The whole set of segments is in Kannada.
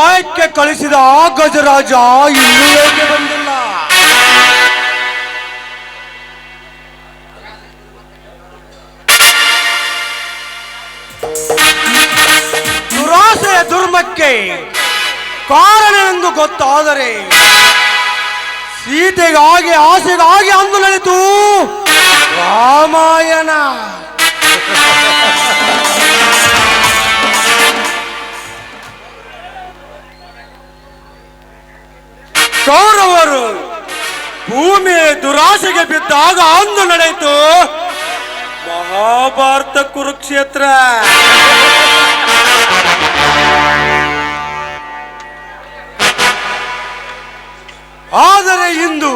ತಳಪಾಯಕ್ಕೆ ಕಳಿಸಿದ ಆ ಗಜರಾಜ ಇನ್ನೂ ಏಕೆ ಬಂದಿಲ್ಲ? ದುರಾಸೆಯ ದುರ್ಮಕ್ಕೆ ಕಾರಣವೆಂದು ಗೊತ್ತಾದರೆ ಸೀತೆಗಾಗಿ ಆಸೆಗಾಗಿ ಅಂದು ನಡೆಯಿತು ರಾಮಾಯಣ. ಕೌರವರು ಭೂಮಿ ದುರಾಸೆಗೆ ಬಿದ್ದಾಗ ಅಂದು ನಡೆಯಿತು. ಮಹಾಭಾರತ ಕುರುಕ್ಷೇತ್ರ. ಆದರೆ ಇಂದು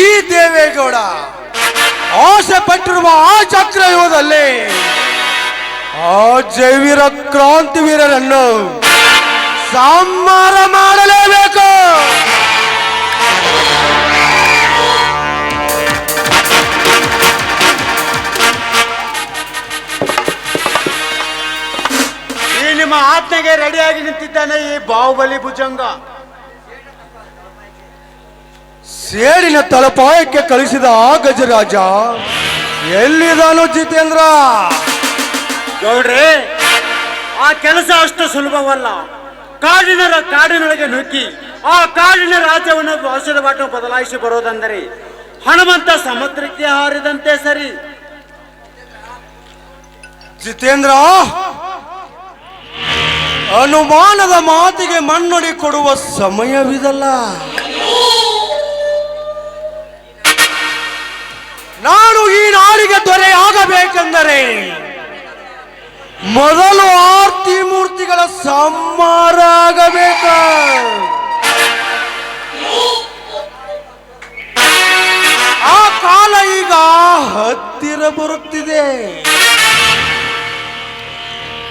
ಈ ದೇವೇಗೌಡ ಆಸೆ ಪಟ್ಟಿರುವ ಆ ಚಕ್ರಯುಗದಲ್ಲಿ ಆ ಜೈವೀರ ಕ್ರಾಂತಿವೀರರನ್ನು ಸಂಹಾರ ಮಾಡಲೇಬೇಕು. ಈ ನಿಮ್ಮ ಆತ್ಮೆಗೆ ರೆಡಿಯಾಗಿ ನಿಂತಿದ್ದಾನೆ ಈ ಬಾಹುಬಲಿ ಭುಜಂಗ. ಸೇಡಿನ ತಳಪಾಯಕ್ಕೆ ಕಳಿಸಿದ ಆ ಗಜರಾಜ ಎಲ್ಲಿದಾನು ಜಿತೇಂದ್ರ? ಗೌಡ್ರೆ ಆ ಕೆಲಸ ಅಷ್ಟು ಸುಲಭವಲ್ಲ. ಕಾಡಿನ ಕಾಡಿನೊಳಗೆ ನುಗ್ಗಿ ಆ ಕಾಡಿನ ರಾಜ್ಯವನ್ನು ಬಾಟ ಬದಲಾಯಿಸಿ ಬರೋದಂದರೆ ಹನುಮಂತ ಸಮುದ್ರಕ್ಕೆ ಹಾರಿದಂತೆ ಸರಿ. ಜಿತೇಂದ್ರ ಅನುಮಾನದ ಮಾತಿಗೆ ಮಣ್ಣೊಡಿ ಕೊಡುವ ಸಮಯವಿದಲ್ಲ. ನಾನು ಈ ನಾಡಿಗೆ ದೊರೆಯಾಗಬೇಕೆಂದರೆ ಮೊದಲು ಆರ್ತಿ ಮೂರ್ತಿಗಳ ಸಂಹಾರ ಆ ಕಾಲ ಈಗ ಹತ್ತಿರ ಬರುತ್ತಿದೆ.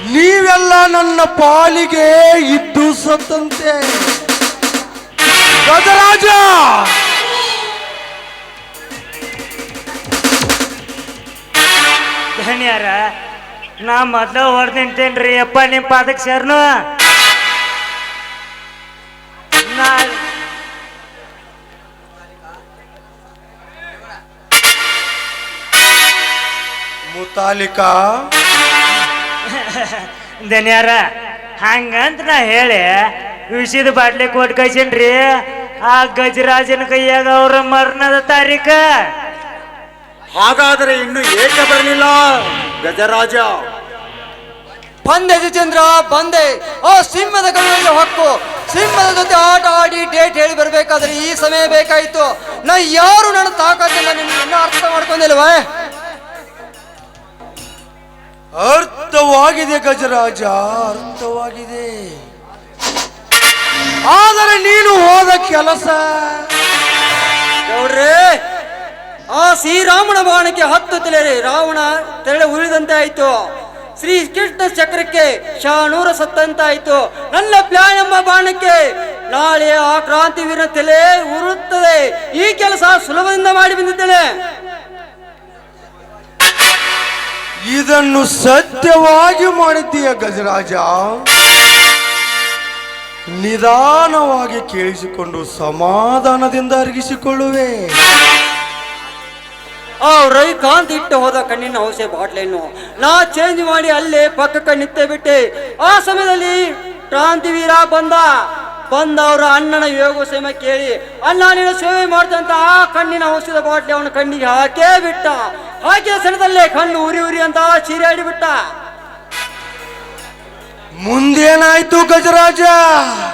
ನೀವೆಲ್ಲ ನನ್ನ ಪಾಲಿಗೆ ಇದ್ದು ಸತ್ತಂತೆ. ಗಜರಾಜ! ಧನ್ಯಾರ ನಾ ಮೊದ್ಲ ಹೊಡೆದಿಂತೇನ್ರಿ ಅಪ್ಪ ನಿಮ್ಮ ಪಾದಕ್ಕೆ ಸೇರ್ನು ನಾ ಮುತಾಲಿಕಾ? ದನ್ಯಾರ ಹಂಗಂತ ನಾ ಹೇಳಿ ವಿಷಯದ ಬಾಟ್ಲಿ ಕೊಟ್ಟು ಕಳ್ಸೇನ್ರಿ. ಆ ಗಜರಾಜನ ಕೈಯಾಗ ಅವ್ರ ಮರಣದ ತಾರೀಕ. ಹಾಗಾದರೆ ಇನ್ನು ಏಕೆ ಬರಲಿಲ್ಲ? ಗಜರಾಜ. ಬಂದೆ ಜಿತೇಂದ್ರ ಬಂದೆ. ಓ ಸಿಂಹದ ಕೈಯಲ್ಲಿ ಹಕ್ಕು. ಸಿಂಹದ ಜೊತೆ ಆಟ ಆಡಿ ಡೇಟ್ ಹೇಳಿ ಬರಬೇಕಾದ್ರೆ ಈ ಸಮಯ ಬೇಕಾಯ್ತು. ನಾ ಯಾರು ನನ್ನ ತಾಕತ್ತಿಲ್ಲ ನಿನ್ನ ಅರ್ಥ ಮಾಡ್ಕೊಂಡಿಲ್ವ? ಅರ್ಥವಾಗಿದೆ ಗಜರಾಜ ಅರ್ಥವಾಗಿದೆ. ಆದರೆ ನೀನು ಹೋದ ಕೆಲಸ. ನೋಡ್ರಿ ಆ ಶ್ರೀರಾಮನ ಬಾಣಕ್ಕೆ ಹತ್ತು ತಲೆ ರಾವಣ ತೆರಳೆ ಉಳಿದಂತೆ ಆಯ್ತು. ಶ್ರೀ ಕೃಷ್ಣ ಚಕ್ರಕ್ಕೆ ಶಾನೂರ ಸತ್ತಂತ ಆಯ್ತು ನನ್ನ ಪ್ಲಾನ್ ಎಂಬ ಬಾಣಕ್ಕೆ ನಾಳೆ ಆ ಕ್ರಾಂತಿವೀರ ತಲೆ ಉರುತ್ತದೆ ಈ ಕೆಲಸ ಸುಲಭದಿಂದ ಮಾಡಿ ಬಂದಿದ್ದೇನೆ. ಇದನ್ನು ಸತ್ಯವಾಗಿ ಮಾಡಿದ್ದೀಯ ಗಜರಾಜ. ನಿಧಾನವಾಗಿ ಕೇಳಿಸಿಕೊಂಡು ಸಮಾಧಾನದಿಂದ ಅರಗಿಸಿಕೊಳ್ಳುವೆ. ಆ ರವಿಕಾಂತ್ ಇಟ್ಟು ಹೋದ ಕಣ್ಣಿನ ಔಷಧ ಬಾಟ್ಲಿಯನ್ನು ನಾ ಚೇಂಜ್ ಮಾಡಿ ಅಲ್ಲೇ ಪಕ್ಕಕ್ಕೆ ನಿಂತೆ ಬಿಟ್ಟೆ. ಆ ಸಮಯದಲ್ಲಿ ಕ್ರಾಂತಿವೀರ ಬಂದ. ಬಂದ ಅವರ ಅಣ್ಣನ ಯೋಗ ಸೇಮ ಕೇಳಿ, ಅಣ್ಣ, ನೀನು ಸೇವೆ ಮಾಡ್ತಂತ ಆ ಕಣ್ಣಿನ ಔಷಧ ಬಾಟ್ಲಿ ಅವನ ಕಣ್ಣಿಗೆ ಹಾಕೇ ಬಿಟ್ಟ. ಹಾಕಿದ ಸಣ್ಣದಲ್ಲೇ ಕಣ್ಣು ಉರಿ ಉರಿ ಅಂತ ಚೀರಾಡಿ ಬಿಟ್ಟ. ಮುಂದೇನಾಯ್ತು ಗಜರಾಜ?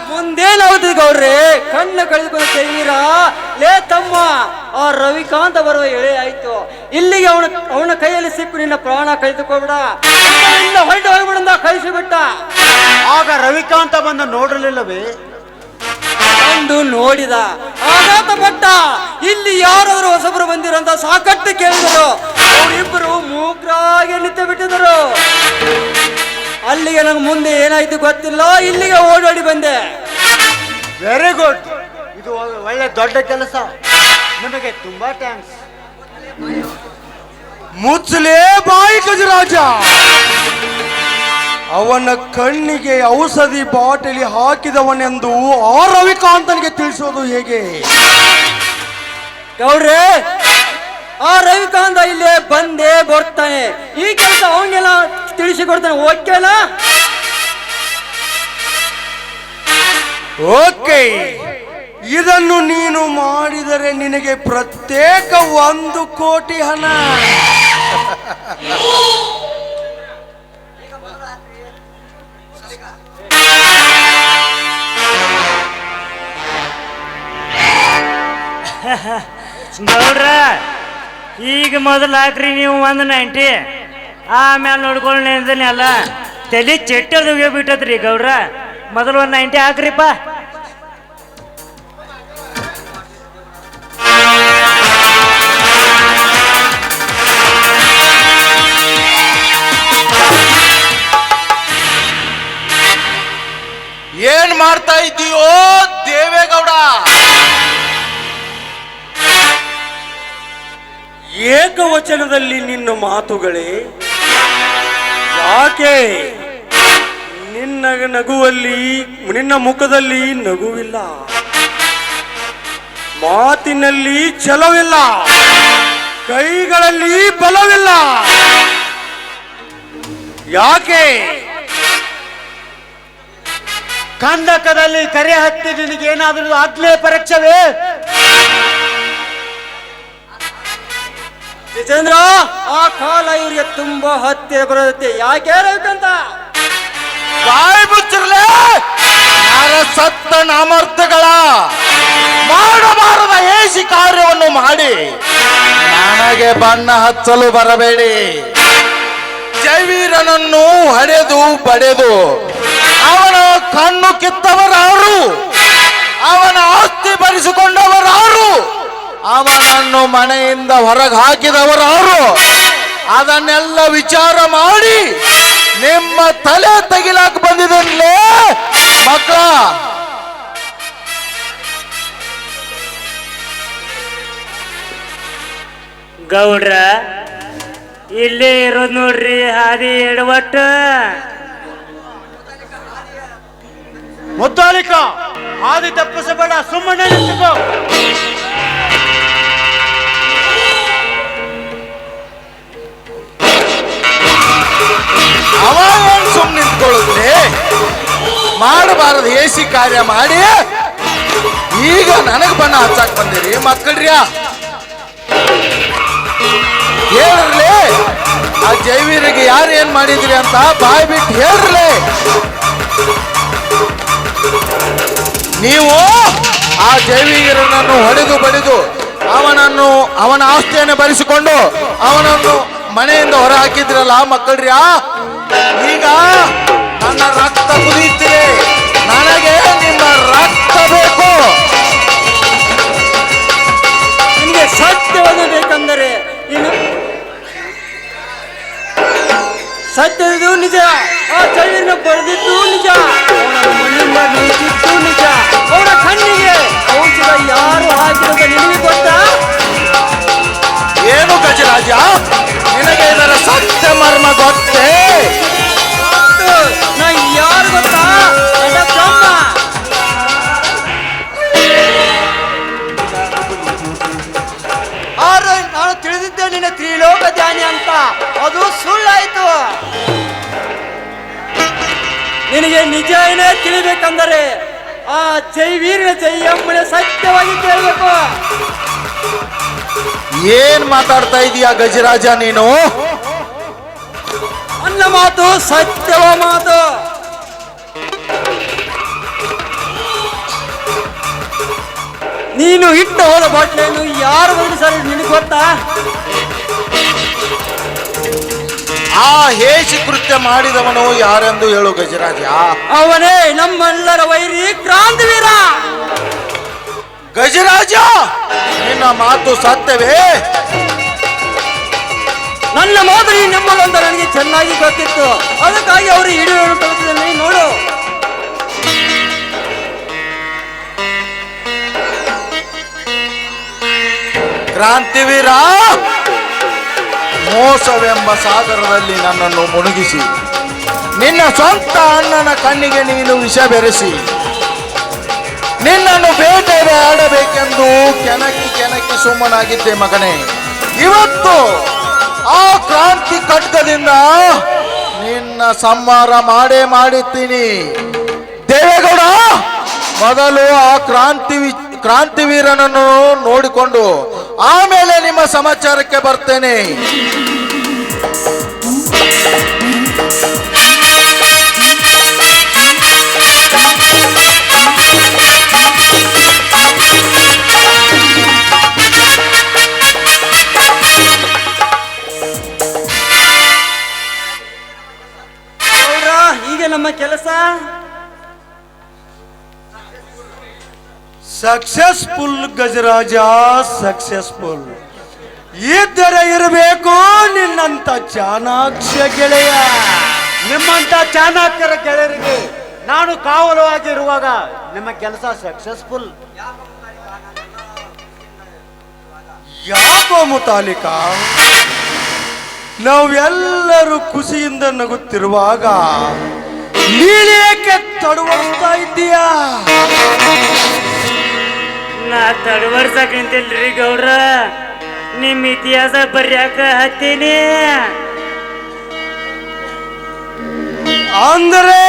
ಮುಂದೇನಾಗುತ್ತೆ ಗೌಡ್ರೆ? ಕಣ್ಣು ಕಳೆದುಕೊಂಡ ಲೇ ತಮ್ಮ ಆ ರವಿಕಾಂತ ಬರುವ ಎಳೆ ಆಯ್ತು. ಇಲ್ಲಿಗೆ ಅವನ ಅವನ ಕೈಯಲ್ಲಿ ಸಿಕ್ಕು ನಿನ್ನ ಪ್ರಾಣ ಕಳೆದುಕೋಬಿಡ ಹೊರಟು ಹೋಗ್ಬಿಡಂದ ಕಳಿಸಿಬಿಟ್ಟ. ಆಗ ರವಿಕಾಂತ ಬಂದ ನೋಡಲಿಲ್ಲವೇ ಕಂಡು ನೋಡಿದ. ಆಘಾತ ಪಟ್ಟ. ಇಲ್ಲಿ ಯಾರಾದ್ರೂ ಹೊಸಬರು ಬಂದಿರಂತ ಸಾಕಷ್ಟು ಕೇಳಿದರು. ಅವರಿಬ್ಬರು ಮೂಗ್ರಾಗಿ ನಿಂತು ಬಿಟ್ಟಿದರು ಅಲ್ಲಿಗೆ ನಂಗೆ ಮುಂದೆ ಏನಾಯ್ತು ಗೊತ್ತಿಲ್ಲ ಇಲ್ಲಿಗೆ ಓಡೋಡಿ ಬಂದೆ. ವೆರಿ ಗುಡ್ ಇದು ಒಳ್ಳೆ ದೊಡ್ಡ ಕೆಲಸ. ನಿಮಗೆ ತುಂಬಾ ಥ್ಯಾಂಕ್ಸ್ ಮುಚ್ಚಲೇ ಬಾಯಿ ಗಜರಾಜ. ಅವನ ಕಣ್ಣಿಗೆ ಔಷಧಿ ಬಾಟಲಿ ಹಾಕಿದವನೆಂದು ಆ ರವಿಕಾಂತನಿಗೆ ತಿಳಿಸೋದು ಹೇಗೆ? ಗೌಡ್ರೆ ಆ ರವಿಕಾಂತ ಇಲ್ಲೇ ಬಂದೇ ಬರ್ತಾನೆ. ಈ ಕೆಲಸ ಅವನಿಗೆಲ್ಲ ತಿಳಿಸಿಕೊಡ್ತಾನೆ ಓಕೆನಾ? ಓಕೆ. ಇದನ್ನು ನೀನು ಮಾಡಿದರೆ ನಿನಗೆ ಪ್ರತ್ಯೇಕ ಒಂದು ಕೋಟಿ ಹಣ. ನೋಡ್ರ ಈಗ ಮೊದಲು ಹಾಕ್ರಿ ನೀವು ಒಂದು ನೈಂಟಿ. ಆಮೇಲೆ ನೋಡ್ಕೊಳ್ಳಿ ಅಲ್ಲ. ತಲೆ ಚೆಟ್ಟದು ಬಿಟ್ಟತ್ರಿ ಗೌಡ್ರ. ಮೊದಲು ಒಂದು ನೈಂಟಿ ಹಾಕ್ರಿಪ್ಪ. ಏನ್ ಮಾಡ್ತಾ ಇದ್ದೀಯೋ ದೇವೇಗೌಡ? ಏಕವಚನದಲ್ಲಿ ನಿನ್ನ ಮಾತುಗಳೇ ಯಾಕೆ? ನಿನ್ನ ನಗುವಲ್ಲಿ, ನಿನ್ನ ಮುಖದಲ್ಲಿ ನಗುವಿಲ್ಲ. ಮಾತಿನಲ್ಲಿ ಛಲವಿಲ್ಲ. ಕೈಗಳಲ್ಲಿ ಬಲವಿಲ್ಲ. ಯಾಕೆ? ಕಂದಕದಲ್ಲಿ ಕರೆ ಹತ್ತಿ ನಿನಗೆ ಏನಾದರೂ ಆಗ್ಲೇ ಪರೀಕ್ಷವೇ? ಜಿತೇಂದ್ರ ಆ ಕಾಲ ಇವ್ರಿಗೆ ತುಂಬಾ ಹತ್ತಿರ ಬರುತ್ತೆ. ಯಾಕೆ ರವಿಕಾಂತ ಬಾಯಿ ಮುಚ್ಚಿರ್ಲೆ! ಯಾರ ಸತ್ತ ನಾಮರ್ಥಗಳ? ಮಾಡಬಾರದ ಏಸಿ ಕಾರ್ಯವನ್ನು ಮಾಡಿ. ನನಗೆ ಬಣ್ಣ ಹಚ್ಚಲು ಬರಬೇಡಿ. ಜೈವೀರನನ್ನು ಹೊಡೆದು ಬಡೆದು, ಅವನ ಕಣ್ಣು ಕಿತ್ತವರಾರು ಅವನ ಆಸ್ತಿ ಬರಿಸಿಕೊಂಡವರಾರು ಅವನನ್ನು ಮನೆಯಿಂದ ಹೊರಗೆ ಹಾಕಿದವರು ಅವರು. ಅದನ್ನೆಲ್ಲ ವಿಚಾರ ಮಾಡಿ ನಿಮ್ಮ ತಲೆ ತೆಗಿಲಾಕ ಬಂದಿದ್ದೇ ಮಕ್ಕಳ. ಗೌಡ್ರ ಇಲ್ಲೇ ಇರೋ ನೋಡ್ರಿ ಹಾದಿ ಎಡವಟ್ಟ. ಮುದ್ದಾಲಿಕ ಹಾದಿ ತಪ್ಪಿಸಬೇಡ ಸುಮ್ಮನೆ ನಿಂತುಕೋ. ಸುಮ್ಮನೆ ನಿಂತ್ಕೊಳ್ಳುತ್ತೆ ಮಾಡಬಾರದು ಎಸಿ ಕಾರ್ಯ ಮಾಡಿ. ಈಗ ನನಗೆ ಬಣ್ಣ ಹಚ್ಚಾಕ್ ಬಂದಿರಿ, ಮಕ್ಕಳ್ರ್ಯಾ? ಹೇಳ್ರಲಿ? ಆ ಜೈವೀರಿಗೆ ಯಾರು ಏನ್ ಮಾಡಿದ್ರಿ ಅಂತ ಬಾಯ್ ಬಿಟ್ಟು ಹೇಳ್ರಲಿ? ನೀವು ಆ ಜೈವೀರನನ್ನು ಹೊಡೆದು ಬಡಿದು ಅವನನ್ನು ಅವನ ಆಸ್ತಿಯನ್ನು ಬರೆಸಿಕೊಂಡು ಅವನನ್ನು ಮನೆಯಿಂದ ಹೊರ ಹಾಕಿದ್ರಲ್ಲ ಮಕ್ಕಳ್ರ್ಯಾ? ಈಗ ನನ್ನ ರಕ್ತ ಕುದಿಯುತ್ತಿದೆ ನನಗೆ ನಿಮ್ಮ ರಕ್ತ ಬೇಕು. ನಿಮಗೆ ಸತ್ಯವನ್ನು ಬೇಕೆಂದರೆ ಸತ್ಯದ ನಿಜ. ಆ ಚಳಿನ ಬರೆದಿದ್ದು ನಿಜ. ಅವನ ಮಣ್ಣಿಂದ ನಿಜ. ಅವನ ಕಣ್ಣಿಗೆ ಔಷಧ ಯಾರು ಹಾಕಿರೋದು ನಿಜ ಏನೇ ತಿಳಿಬೇಕಂದರೆ ಆ ಜೈವೀರನ ಜೈ ಎಂಬುದೇ ಸತ್ಯವಾಗಿ ಕೇಳಬೇಕು. ಏನ್ ಮಾತಾಡ್ತಾ ಇದೀಯ ಗಜರಾಜ ನೀನು? ಅನ್ನ ಮಾತು ಸತ್ಯವ ಮಾತು. ನೀನು ಇಟ್ಟು ಹೋದ ಬಾಟ್ಲೆಯನ್ನು ಯಾರು ಬದಲಿಸಲು ನಿನಗೆ ಗೊತ್ತಾ? ಆ ಹೇಸಿ ಕೃತ್ಯ ಮಾಡಿದವನು ಯಾರೆಂದು ಹೇಳು ಗಜರಾಜ? ಅವನೇ ನಮ್ಮೆಲ್ಲರ ವೈರಿ ಕ್ರಾಂತಿವೀರ. ಗಜರಾಜ ನಿನ್ನ ಮಾತು ಸತ್ಯವೇ? ನನ್ನ ಮಾದರಿ ನಮ್ಮಲ್ಲಂತ ನನಗೆ ಚೆನ್ನಾಗಿ ಗೊತ್ತಿತ್ತು. ಅದಕ್ಕಾಗಿ ಅವರು ಕಲಿತಿದ್ದೇನೆ ನೋಡು. ಕ್ರಾಂತಿವೀರ ಮೋಸವೆಂಬ ಸಾಗರದಲ್ಲಿ ನನ್ನನ್ನು ಮುಳುಗಿಸಿ. ನಿನ್ನ ಸ್ವಂತ ಅಣ್ಣನ ಕಣ್ಣಿಗೆ ನೀನು ವಿಷ ಬೆರೆಸಿ. ನಿನ್ನನ್ನು ಬೇಟೆಗೆ ಆಡಬೇಕೆಂದು ಕೆನಕಿ ಕೆನಕಿ ಸುಮ್ಮನಾಗಿದ್ದೆ ಮಗನೇ. ಇವತ್ತು ಆ ಕ್ರಾಂತಿ ಖಡ್ಗದಿಂದ ನಿನ್ನ ಸಂಹಾರ ಮಾಡೇ ಮಾಡುತ್ತೀನಿ ದೇವೇಗೌಡ, ಮೊದಲು ಆ ಕ್ರಾಂತಿ ಕ್ರಾಂತಿವೀರನನ್ನು ನೋಡಿಕೊಂಡು ಆಮೇಲೆ ನಿಮ್ಮ ಸಮಾಚಾರಕ್ಕೆ ಬರ್ತೇನೆ. ಹೀಗೆ ನಮ್ಮ ಕೆಲಸ? ಸಕ್ಸಸ್ಫುಲ್ ಗಜರಾಜ ಸಕ್ಸಸ್ಫುಲ್ ಇದ್ದರೆ ಇರಬೇಕು ನಿನ್ನಂತ ಚಾಣಾಕ್ಷ ಗೆಳೆಯ. ನಿಮ್ಮಂತ ಚಾಣಾಕ್ಷರ ಗೆಳೆಯರಿಗೆ ನಾನು ಕಾವಲವಾಗಿರುವಾಗ ನಿಮ್ಮ ಕೆಲಸ ಸಕ್ಸಸ್ಫುಲ್ ಯಾಕೋ ಮುತಾಲಿಕ? ನಾವೆಲ್ಲರೂ ಖುಷಿಯಿಂದ ನಗುತ್ತಿರುವಾಗ ನೀಳೇಕೆ ತಡುವಂತ ಇದ್ದೀಯಾ? ನಾ ತಡವರ್ಸಕ್ ನಿಂತಿಲ್ರಿ ಗೌಡ್ರ. ನಿಮ್ ಇತಿಹಾಸ ಬರ್ಯಾಕ ಹತ್ತೀನಿ. ಅಂದ್ರೆ?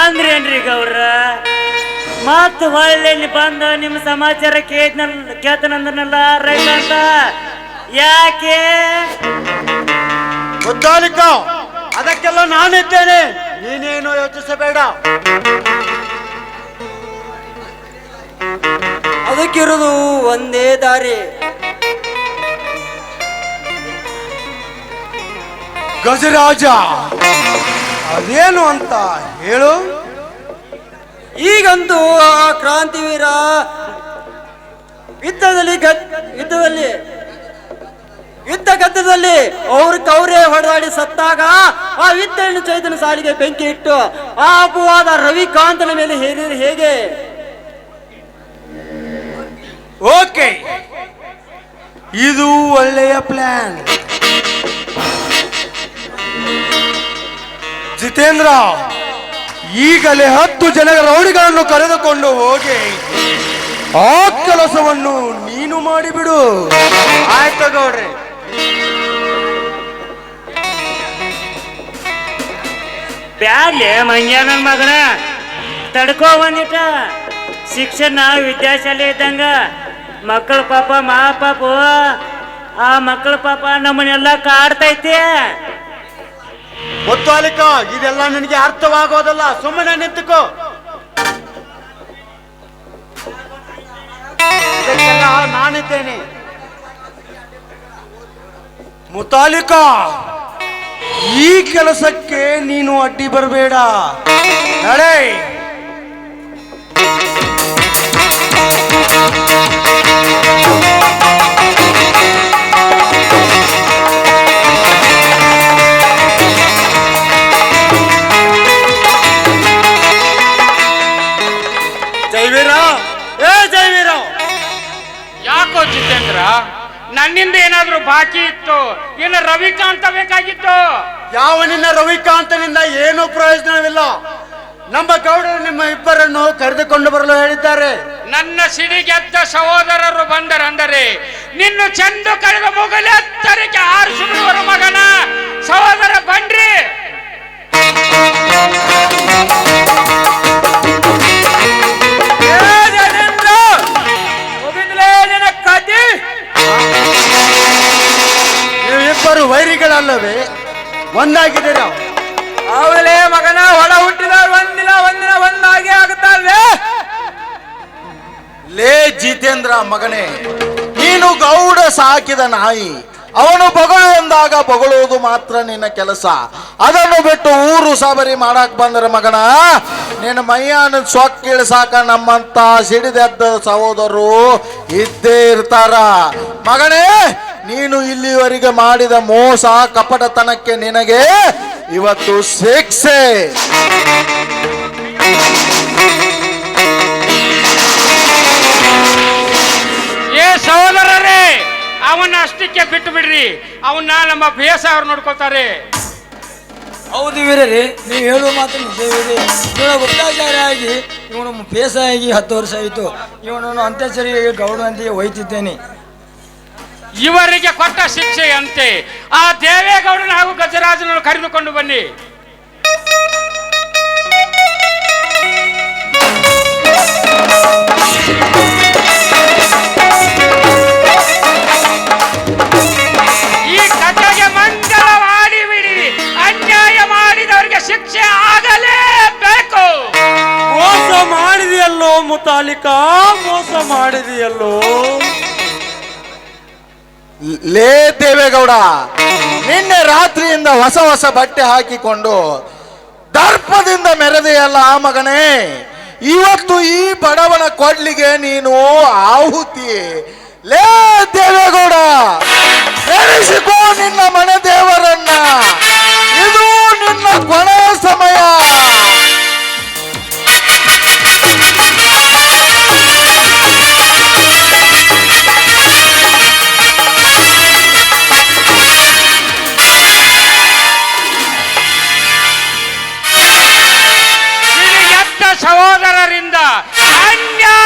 ಅಂದ್ರೇನ್ರಿ ಗೌಡ್ರ? ಮತ್ ಹೊಳ್ಳಿ ಬಂದು ನಿಮ್ಮ ಸಮಾಚಾರ ಕೇಳ್ತನಲ್ ಕೇತನಂದ್ರನಲ್ಲ ರೈತ ಅಂತ. ಯಾಕೆ? ಮುದ್ದಾಲಿಕ ಅದಕ್ಕೆಲ್ಲ ನಾನಿದ್ದೇನೆ. ನೀನೇನು ಯೋಚಿಸಬೇಡ. ಅದಕ್ಕಿರೋದು ಒಂದೇ ದಾರಿ. ಗಜರಾಜ ಅದೇನು ಅಂತ ಹೇಳು. ಈಗಂತೂ ಆ ಕ್ರಾಂತಿವೀರ ಯುದ್ಧದಲ್ಲಿ ಯುದ್ಧದಲ್ಲಿ ಯುದ್ಧ ಗದ್ದದಲ್ಲಿ ಅವ್ರ ಕೌರೇ ಹೊಡೆದಾಡಿ ಸತ್ತಾಗ ಆ ವಿದ್ಯೆಯನ್ನು ಚೈತನ್ಯ ಸಾಲಿಗೆ ಬೆಂಕಿ ಇಟ್ಟು ಆ ಅಪವಾದ ರವಿಕಾಂತನ ಮೇಲೆ ಹೇರಿದ್ರೆ ಹೇಗೆ? ಓಕೆ ಇದು ಒಳ್ಳೆಯ ಪ್ಲಾನ್ ಜಿತೇಂದ್ರ, ಈಗಲೇ ಹತ್ತು ಜನ ರೌಡಿಗಳನ್ನು ಕರೆದುಕೊಂಡು ಹೋಗಿ ಆ ಕೆಲಸವನ್ನು ನೀನು ಮಾಡಿಬಿಡು. ಆಯ್ತು ಗೌಡ್ರಿ? ಬ್ಯಾಡ್ಲೆ ಮಂಗ್ಯ ನನ್ ಮಗನ. ತಡ್ಕೋ ಬಂದಿಟ್ಟ. ಶಿಕ್ಷಣ ವಿದ್ಯಾಶಾಲೆ ಇದ್ದಂಗ. ಮಕ್ಕಳ ಪಾಪ ಮಾ ಪಾಪ ಆ ಮಕ್ಕಳ ಪಾಪ ನಮ್ಮನ್ನೆಲ್ಲ ಕಾಡ್ತೈತಿ. ಮುತ್ತಾಲಿಕ ಇದೆಲ್ಲ ನಿನಗೆ ಅರ್ಥವಾಗೋದಲ್ಲ, ಸುಮ್ಮನೆ ನಿಂತುಕೋ. ನಾನಿದ್ದೇನೆ. ಮುತಾಲಿಕ, ಈ ಕೆಲಸಕ್ಕೆ ನೀನು ಅಡ್ಡಿ ಬರಬೇಡ. ನಡೆ. ಜೈವೀರ? ಏ ಜೈವೀರಾವ್ ಯಾಕೋ ಜಿತೇಂದ್ರ? ನನ್ನಿಂದ ಏನಾದ್ರೂ ಬಾಕಿ ಇತ್ತು? ಏನು ರವಿಕಾಂತ ಬೇಕಾಗಿತ್ತು? ಯಾವ ನಿನ್ನ ರವಿಕಾಂತನಿಂದ ಏನೂ ಪ್ರಯೋಜನವಿಲ್ಲ. ನಮ್ಮ ಗೌಡರು ನಿಮ್ಮ ಇಬ್ಬರನ್ನು ಕರೆದುಕೊಂಡು ಬರಲು ಹೇಳಿದ್ದಾರೆ. ನನ್ನ ಸಿಡಿಗೆದ್ದ ಸಹೋದರರು ಬಂದರಂದರೆ, ನಿನ್ನ ಚೆಂದು ಕಳೆದ ಮುಗಲೆತ್ತರಿಕೆ ಆರಿಸಿರುವರ ಮಗನ ಸಹೋದರ ಬನ್ರಿ. ನೀವಿಬ್ಬರು ವೈರಿಗಳಲ್ಲವೇ, ಒಂದಾಗಿದ್ದೀರಾ? ಲೇ ಜಿತೇಂದ್ರ ಮಗನೇ, ನೀನು ಗೌಡ ಸಾಕಿದ ನಾಯಿ, ಅವನು ಬಗಳು ಎಂದಾಗ ಬಗಳುವುದು ಮಾತ್ರ ನಿನ್ನ ಕೆಲಸ. ಅದನ್ನು ಬಿಟ್ಟು ಊರು ಸಾಬರಿ ಮಾಡಕ್ ಬಂದ್ರೆ ಮಗನ, ನಿನ್ನ ಮೈಯಾನ ಸೊಕ್ಕಿಳ್ ಸಾಕ ನಮ್ಮಂತ ಸಿಡಿದೆದ್ದ ಸಹೋದರರು ಇದ್ದೇ ಇರ್ತಾರ. ಮಗನೇ, ನೀನು ಇಲ್ಲಿವರೆಗೆ ಮಾಡಿದ ಮೋಸ ಕಪಟತನಕ್ಕೆ ನಿನಗೆ ಇವತ್ತು ಶಿಕ್ಷೆ. ಸಹೋದರರೇ ಅವನ್ನ ಅಷ್ಟಕ್ಕೆ ಬಿಟ್ಟು ಬಿಡ್ರಿ ಅವನ್ನ ನಮ್ಮ ಬೇಸ ಅವ್ರು ನೋಡ್ಕೋತಾರೆ ಹೌದು ವೀರರೇ ನೀವು ಹೇಳುವ ಮಾತು ನಿಜವೀರಿ ಇವನ ಗುಪ್ತಾಚಾರ ಆಗಿ ಇವನು ಪೇಸ ಆಗಿ ಹತ್ತು ವರ್ಷ ಆಯಿತು. ಇವನನ್ನು ಗೌಡ ಅಂತ ಒಯ್ತಿದ್ದೇನೆ ಇವರಿಗೆ ಕೊಟ್ಟ ಶಿಕ್ಷೆಯಂತೆ. ಆ ದೇವೇಗೌಡನ ಹಾಗೂ ಗಜರಾಜನನ್ನು ಕರೆದುಕೊಂಡು ಬನ್ನಿ. ಮುತಾಲಿಕಾ ಮೋಸ ಮಾಡಿದೆಯಲ್ಲೋ? ಲೇ ದೇವೇಗೌಡ, ನಿನ್ನೆ ರಾತ್ರಿಯಿಂದ ಹೊಸ ಹೊಸ ಬಟ್ಟೆ ಹಾಕಿಕೊಂಡು ದರ್ಪದಿಂದ ಮೆರೆದೆಯಲ್ಲ ಆ ಮಗನೇ. ಇವತ್ತು ಈ ಬಡವನ ಕೊಡ್ಲಿಗೆ ನೀನು ಆಹುತಿ. ಲೇ ದೇವೇಗೌಡ ನಿನ್ನ ಮನೆ ದೇವರನ್ನ. ಇದು ನಿನ್ನ ಕೊನೆಯ ಸಮಯ.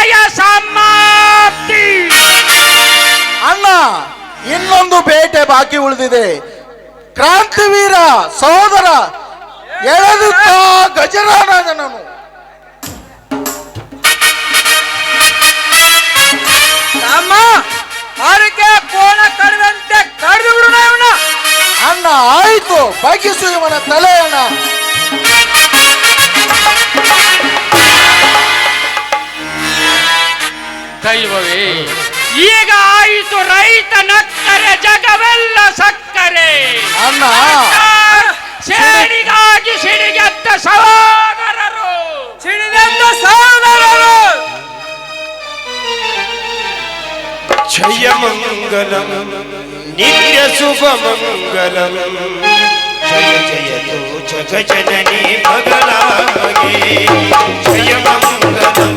ಅನ್ಯಾಯ ಸಮಾಪ್ತಿ. ಅಣ್ಣ ಇನ್ನೊಂದು ಬೇಟೆ ಬಾಕಿ ಉಳಿದಿದೆ. ಕ್ರಾಂತಿವೀರ ಸಹೋದರ ಎಳೆದುತ್ತ ಗಜರಾಜನನು ಅಮ್ಮ ಅವರಿಗೆ ಕೋಣ ಕಡಿದಂತೆ ಕಡಿದು ಬಿಡೋಣ ಇವನ ಅಣ್ಣ ಆಯ್ತು ಬಗ್ಗಿಸು ಇವನ ತಲೆಯಣ್ಣ ದೈವವೇ ಈಗ ಆಯಿತು ರೈತ ನಕ್ಕರೆ ಜಗವೆಲ್ಲ ಸಕ್ಕರೆ. ಅಣ್ಣ ಸೇಡಿಗಾಗಿ ಸಿಡಿಗೆದ್ದ ಸಹೋದರರು. ಸಿಡಿದಂತ ಸಹೋದರರು. ಜಯ ಮಂಗಲಂ ನಿತ್ಯ ಶುಭ ಜಯ ಜಯ ತೋ ಜಗ ಜನನಿ ಮಗಳಾಗಿ ಜಯ ಮಂಗಲಂ.